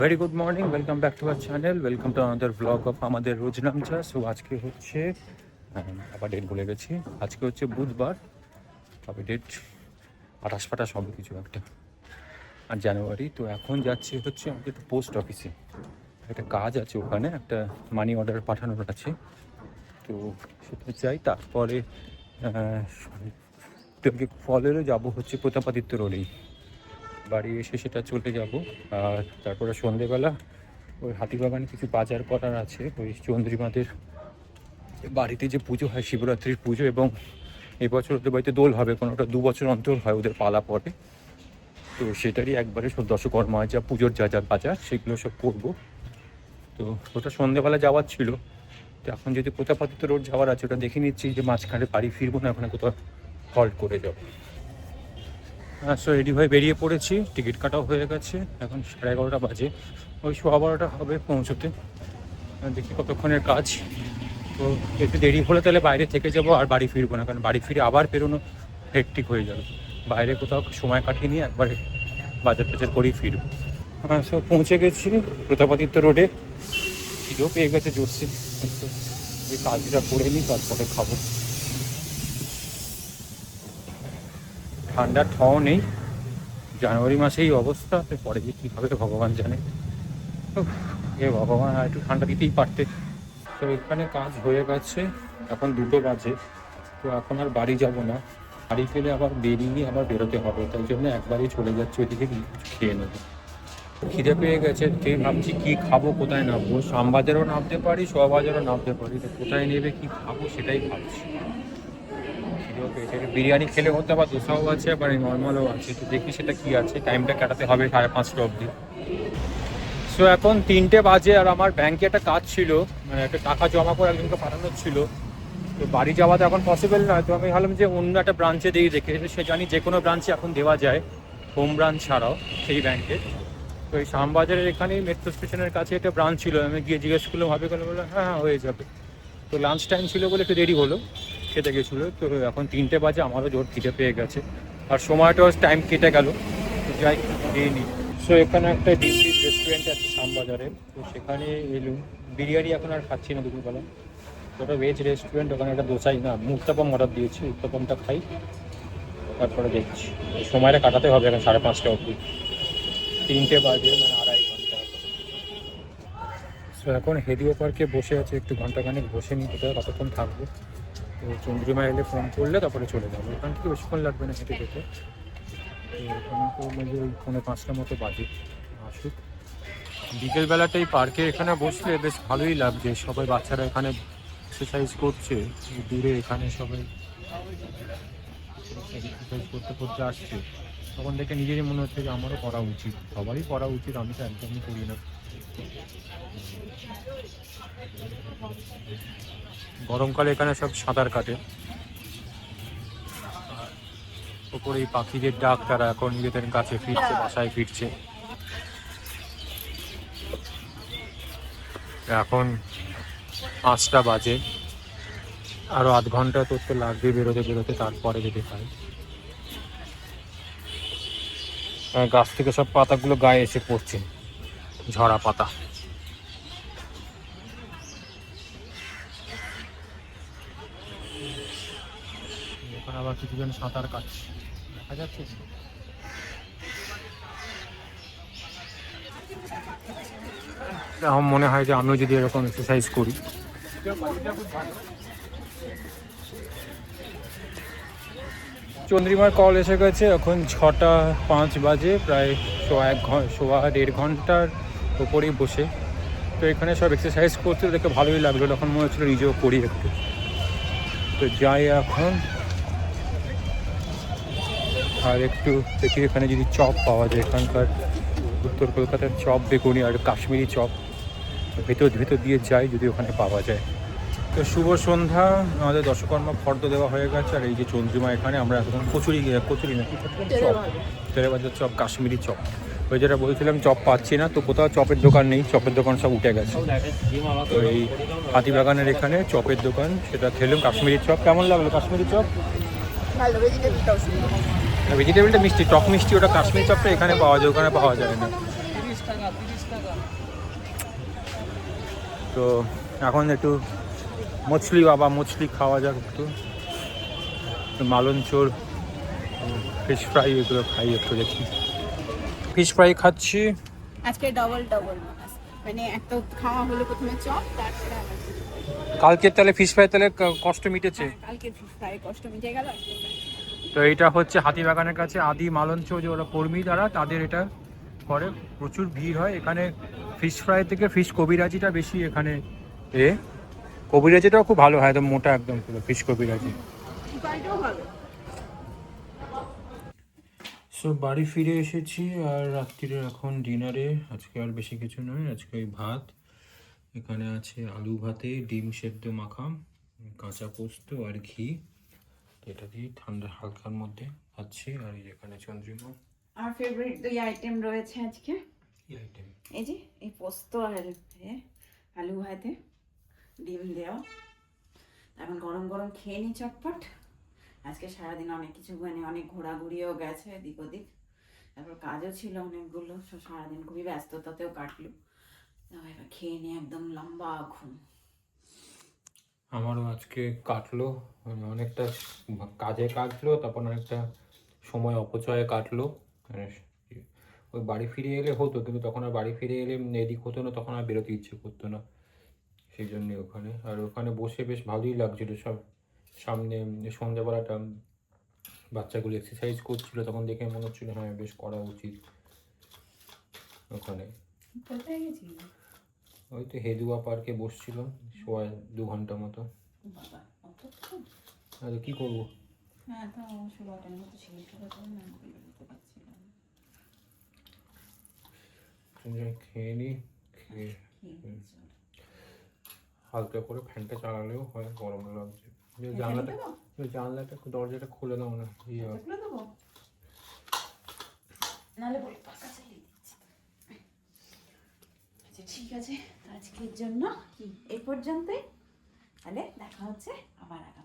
Very good morning welcome back to our channel welcome to আমাদের blog of আমাদের রোজনামচা so আজকে হচ্ছে আবার ডেট বলে গেছি। আজকে হচ্ছে বুধবার। তবে ডেট আঠাশ ফাটাশ হবে কিছু একটা। আর জানুয়ারি। তো এখন যাচ্ছি হচ্ছে আমাদের একটু পোস্ট অফিসে একটা কাজ আছে ওখানে, একটা মানি অর্ডার পাঠানোর আছে। তো সেটা চাই। তারপরে ফলেরও যাব হচ্ছে প্রতাপাদিত্য রোডেই। বাড়ি এসে সেটা চলে যাব। আর তারপরে সন্ধেবেলা ওই হাতিবাগানে কিছু বাজার করার আছে। ওই চন্দ্রিমাদের বাড়িতে যে পুজো হয়, শিবরাত্রির পুজো এবং এবছর ওদের বাড়িতে দোল হবে, কোনোটা দু বছর অন্তর হয় ওদের পালা পরে। তো সেটারই একবারে সব দশকর্মা, যা পুজোর যা যা বাজার, সেগুলো সব করব। তো ওটা সন্ধেবেলা যাওয়ার ছিল। তো এখন যদি প্রতাপাদিত্য রোড যাওয়ার আছে, ওটা দেখে নিচ্ছি যে মাঝখানে বাড়ি ফিরবো না, ওখানে কোথাও হল্ট করে যাব। সো রেডি হয়ে বেরিয়ে পড়েছি। টিকিট কাটাও হয়ে গেছে। এখন সাড়ে এগারোটা বাজে। ওই সোয়া বারোটা হবে পৌঁছতে। আর দেখি কতক্ষণের কাজ। তো একটু দেরি হলে তাহলে বাইরে থেকে যাব আর বাড়ি ফিরবো না, কারণ বাড়ি ফিরে আবার বেরোনো হেকটিক হয়ে যাবে। বাইরে কোথাও সময় কাটিয়ে নিয়ে একবারে বাজার টাজার করেই ফিরবো। হ্যাঁ সো পৌঁছে গেছি প্রতাপাদিত্য রোডে। খিদেও পেয়ে গেছে জোরসে। এই কাজটা করে নিই, তারপরে খাব। ঠান্ডার ঠাও নেই। জানুয়ারি মাসে এই অবস্থা পরে যে কী হবে ভগবান জানে। এ ভগবান, আর একটু ঠান্ডা দিতেই পারতে। তো এখানে কাজ হয়ে গেছে, এখন দুটো বাজে। তো এখন আর বাড়ি যাব না। বাড়ি গেলে আবার বেরিয়ে আবার বেরোতে হবে, তাই জন্য একবারই চলে যাচ্ছে ওইদিকে খেয়ে নেব। খিদে পেয়ে গেছে, তে ভাবছি কি খাব, কোথায় নামবো? শ্যামবাজারও নামতে পারি শোয়াবাজারও নামতে পারি, তো কোথায় নেবে, কি খাব সেটাই ভাবছি। একটু বিরিয়ানি খেলে হতে আবার দোসাও আছে, আবার নর্মালও আছে। তো দেখি সেটা কি আছে। টাইমটা কাটাতে হবে সাড়ে পাঁচটা অবধি। সো এখন তিনটে বাজে আর আমার ব্যাংকে একটা কাজ ছিল। মানে একটা টাকা জমা করে একজনকে পাঠানোর ছিল। তো বাড়ি যাওয়া তো এখন পসিবল নয়। তো আমি ভাবলাম যে অন্য একটা ব্রাঞ্চে দিয়ে দেখে সে জানি যে কোনো ব্রাঞ্চে এখন দেওয়া যায়। হোম ব্রাঞ্চ ছাড়াও সেই ব্যাংকে তো এই শ্যামবাজারের এখানেই মেট্রো স্টেশনের কাছে একটা ব্রাঞ্চ ছিল। আমি গিয়ে জিজ্ঞেস করলাম, ভাবে? গেলো বলল হ্যাঁ হ্যাঁ হয়ে যাবে। তো লাঞ্চ টাইম ছিল বলে একটু দেরি হলো। খেতে গেছিল, তো এখন তিনটে বাজে, আমারও জোর খিদে পেয়ে গেছে। আর সময়টাও টাইম কেটে গেল যাই, খেয়ে নিই। সো এখানে একটা রেস্টুরেন্ট আছে শ্যামবাজারে তো সেখানে এলুম। বিরিয়ানি এখন আর খাচ্ছি না দুপুরবেলা। ওটা ভেজ রেস্টুরেন্ট ওখানে একটা দোসাই, না, মুক্তাপম অর্ডার দিয়েছি উত্তাপমটা খাই। তারপরে দেখছি। সময়টা কাটাতে হবে এখন সাড়ে পাঁচটা অবধি। তিনটে বাজে মানে আড়াই ঘণ্টা। সো এখন হেদিও পার্কে বসে আছে, একটু ঘন্টাখানেক বসে নিই কতক্ষণ থাকব? তো চন্দ্রিমা এলে ফোন করলে তারপরে চলে যাব। ওখান থেকে বেশিক্ষণ লাগবে না হেঁটে যেতে। তো ওখানে তো মানে ওই পৌনে পাঁচটা মতো বাজে। আসুক। বিকেলবেলাটা এই পার্কে এখানে বসলে বেশ ভালোই লাগছে। সবাই বাচ্চারা এখানে এক্সারসাইজ করছে। দূরে এখানে সবাই এক্সারসাইজ করতে করতে আসছে। তখন দেখে নিজেরই মনে হচ্ছে যে আমারও করা উচিত। সবারই করা উচিত, আমি তো একদমই করি না। গরমকালে এখানে সব সাঁতার কাটে। ওপরে এই পাখিদের ডাক তারা এখন নিজেদের কাছে ফিরছে, বাসায় ফিরছে। এখন পাঁচটা বাজে। আরও আধ ঘণ্টা তোর তো লাগবে বেরোতে বেরোতে, তারপরে যেতে পারে গাছ থেকে সব পাতাগুলো গায়ে এসে পড়ছে। ঝরা পাতা। আবার কিছুজন সাঁতার কাটছে। দেখা যাচ্ছে? আমার মনে হয় যে আমিও যদি এরকম এক্সারসাইজ করি। চন্দ্রিমার কল এসে গেছে। এখন ছটা পাঁচ বাজে, প্রায় সোয়া এক ঘণ্টা সোয়া দেড় ঘণ্টার ওপরেই বসে। তো এখানে সব এক্সারসাইজ করতে দেখে ভালোই লাগল। তখন মনে হচ্ছিল নিজেও করি একটু। তো যাই এখন। আর একটু দেখি এখানে যদি চপ পাওয়া যায়। এখানকার উত্তর কলকাতার চপ, বেগুনি আর কাশ্মীরি চপ। ভেতর ভেতর দিয়ে যাই যদি ওখানে পাওয়া যায়। তো শুভ সন্ধ্যা। আমাদের দশকর্মা ফর্দ দেওয়া হয়ে গেছে আর এই যে চন্দ্রিমা এখানে আমরা এখন কচুরি কচুরি না চপ? বাজার চপ কাশ্মীরি চপ। ওই যেটা বলছিলাম চপ পাচ্ছি না তো কোথাও চপের দোকান নেই চপের দোকান সব উঠে গেছে। তো এই হাতিবাগানের এখানে চপের দোকান সেটা খেলাম কাশ্মীরি চপ। কেমন লাগল কাশ্মীরি চপ? ভেজিটেবলটা মিষ্টি টক মিষ্টি ওটা কাশ্মীরি চপটা এখানে পাওয়া যায় ওখানে পাওয়া যায় না। তো এখন একটু মছলি বাবা মছলি খাওয়া যাক একটু। মালন চোর ফিশ ফ্রাই এগুলো খাই একটু দেখি। ফিশ ফ্রাই খাচ্ছি। আজকে ডবল ডবল মানে একটা খাওয়া হলো প্রথমে চপ তারপরে আবার fish fry। কালকে তাহলে ফিশ ফ্রাই তাহলে কষ্ট মিটেছে? হ্যাঁ, ফিশ ফ্রাই কষ্ট মিটে গেল তো এটা হচ্ছে হাতিবাগানের কাছে আদি মালঞ্চ যে ওরা কর্মী যারা তাদের এটা করে। প্রচুর ভিড় হয়। এখানে ফিশ ফ্রাই থেকে ফিশ কবিরাজিটা বেশি এখানে এ কবিরাজিটাও খুব ভালো হয় একদম মোটা একদম পুরো ফিশ কবিরাজি। সো বাড়ি ফিরে এসেছি আর রাত্রিরে এখন ডিনারে আজকে আর বেশি কিছু নয় আজকে ওই ভাত। এখানে আছে আলু ভাতে ডিম সেদ্ধ মাখাম কাঁচা পোস্ত আর ঘি। এটা দিয়ে ঠান্ডা হালকার মধ্যে খাচ্ছি আর এই যেখানে চন্দ্রিমা। আমার ফেভারিট দুই আইটেম রয়েছে আজকে। কি আইটেম এই যে এই পোস্ত আর আলু ভাতে। ডিম দেওয়া এখন গরম গরম খেয়ে নি চটপট। আজকে সারাদিন অনেক কিছু মানে অনেক ঘোরাঘুরিও গেছে এদিক ওদিক। তারপর কাজও ছিল অনেকগুলো সারাদিন খুবই ব্যস্ততাতেও কাটলো। এবার খেয়ে নিয়ে একদম লম্বা ঘুম। আমারও আজকে কাটলো মানে অনেকটা কাজে কাটলো, তারপর অনেকটা সময় অপচয়ে কাটলো। মানে ওই বাড়ি ফিরে এলে হতো, কিন্তু তখন আর বাড়ি ফিরে এলে এদিক হতো না, তখন আর বেরোতে ইচ্ছে করতো না। সেই জন্যে ওখানে। আর ওখানে বসে বেশ ভালোই লাগছিল সব। সামনে সন্ধ্যাবেলাটা বাচ্চাগুলো এক্সারসাইজ করছিল তখন দেখে মনে হচ্ছিল হ্যাঁ বেশ করা উচিত ওখানে। ওই তো হেদুয়া পার্কে বসছিল সোয়া দু ঘণ্টা মতো। আর কি করব? হ্যাঁ খেয়ে নি খেয়ে হালকা করে ফ্যানটা চালালেও হয় গরম লাগছে। জানলাটা জানলাটা দরজাটা খুলে দাও না ইয়ে নাহলে বলি পাকা চালিয়ে দিচ্ছি। আচ্ছা ঠিক আছে। আজকের জন্য কি? এই পর্যন্তই। তাহলে দেখা হচ্ছে আবার টাটা